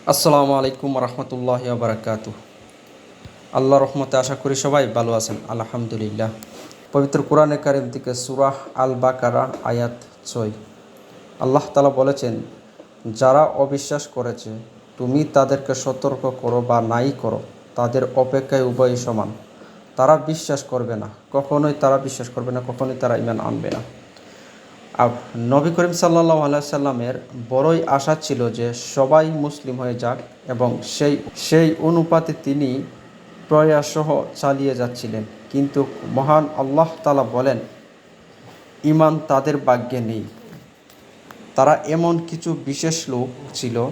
আসসালামু আলাইকুম রহমতুল্লাহ বারাকাত আল্লাহ রহমতে আশা করি সবাই ভালো আছেন, আলহামদুলিল্লাহ। পবিত্র কোরআনে কারিম থেকে সুরাহ আল বাকারা আয়াত ছয়। আল্লাহ তালা বলেছেন, যারা অবিশ্বাস করেছে, তুমি তাদেরকে সতর্ক করো বা নাই করো, তাদের অপেক্ষায় উভয়ই সমান। তারা বিশ্বাস করবে না, কখনোই তারা বিশ্বাস করবে না, কখনোই তারা ইমান আনবে না। নবী করিম সাল্লাহ আলাইসাল্লামের বড়ই আশা ছিল যে সবাই মুসলিম হয়ে যাক এবং সেই সেই অনুপাতে তিনি প্রয়াসহ চালিয়ে যাচ্ছিলেন। কিন্তু মহান আল্লাহ তালা বলেন ইমান তাদের ভাগ্যে নেই। তারা এমন কিছু বিশেষ লোক ছিল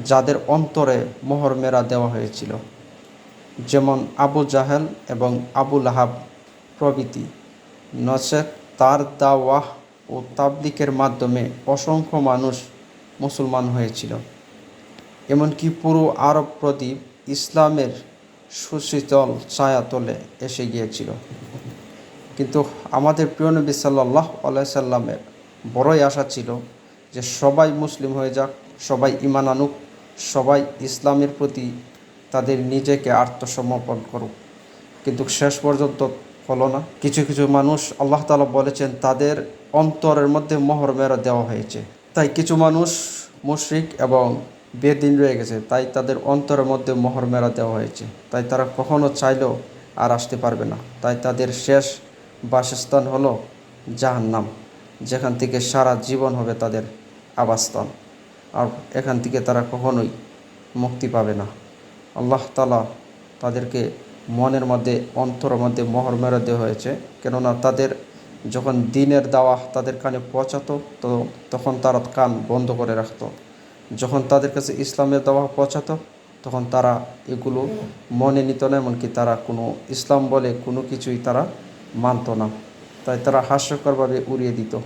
যাদের অন্তরে মোহর মেরা দেওয়া হয়েছিল। যেমন আবু জাহেল এবং আবু লাহাব প্রভৃতি। নচেত তার দাওয়াহ ও তাবলিকের মাধ্যমে অসংখ্য মানুষ মুসলমান হয়েছিল। এমনকি পুরো আরব প্রদীপ ইসলামের সুশীতল ছায়াতলে এসে গিয়েছিল। কিন্তু আমাদের প্রিয় নবী সাল্লাহ আলাইসাল্লামের বড়ই আশা ছিল যে সবাই মুসলিম হয়ে যাক, সবাই ইমান আনুক, সবাই ইসলামের প্রতি তাদের নিজেকে আত্মসমর্পণ করুক। কিন্তু শেষ পর্যন্ত হলো না। কিছু কিছু মানুষ আল্লাহ তালা বলেছেন তাদের অন্তরের মধ্যে মোহর মেরা দেওয়া হয়েছে। তাই কিছু মানুষ মুশরিক এবং বেদিন রয়ে গেছে, তাই তাদের অন্তরের মধ্যে মোহর মেরা দেওয়া হয়েছে। তাই তারা কখনো চাইলেও আর আসতে পারবে না। তাই তাদের শেষ বাসস্থান হলো জাহান্নাম, যেখান থেকে সারা জীবন হবে তাদের আবাসস্থান আর এখান থেকে তারা কখনোই মুক্তি পাবে না। আল্লাহ তালা তাদেরকে মনের মধ্যে অন্তরের মধ্যে মোহর মেরে দেওয়া হয়েছে। কেননা তাদের যখন দিনের দাওয়া তাদের কানে পৌঁছাতো, তো তখন তারা কান বন্ধ করে রাখত। যখন তাদের কাছে ইসলামের দাওয়া পৌঁছাতো, তখন তারা এগুলো মনে নিত না, এমনকি তারা কোনো ইসলাম বলে কোনো কিছুই তারা মানত না। তাই তারা হাস্যকরভাবে উড়িয়ে দিত।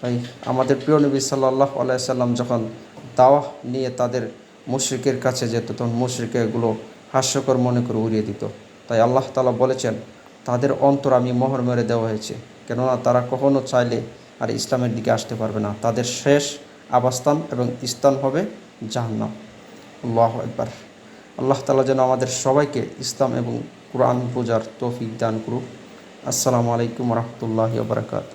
তাই আমাদের প্রিয় নবী সাল্লাহ আলাইসাল্লাম যখন দাওয়া নিয়ে তাদের মুশ্রিকের কাছে যেত, তখন মুশ্রিকে এগুলো হাস্যকর মনে করে উড়িয়ে দিত। তাই আল্লাহ তালা বলেছেন, তাদের অন্তর আমি মোহর মেরে দেওয়া হয়েছে। কেননা তারা কখনও চাইলে আর ইসলামের দিকে আসতে পারবে না। তাদের শেষ আবাস্তান এবং স্থান হবে জাহান্নাম। আল্লাহ একবার আল্লাহ তালা যেন আমাদের সবাইকে ইসলাম এবং কোরআন পূজার তৌফিক দান করুক। আসসালামু আলাইকুম রহমতুল্লাহ বারকাত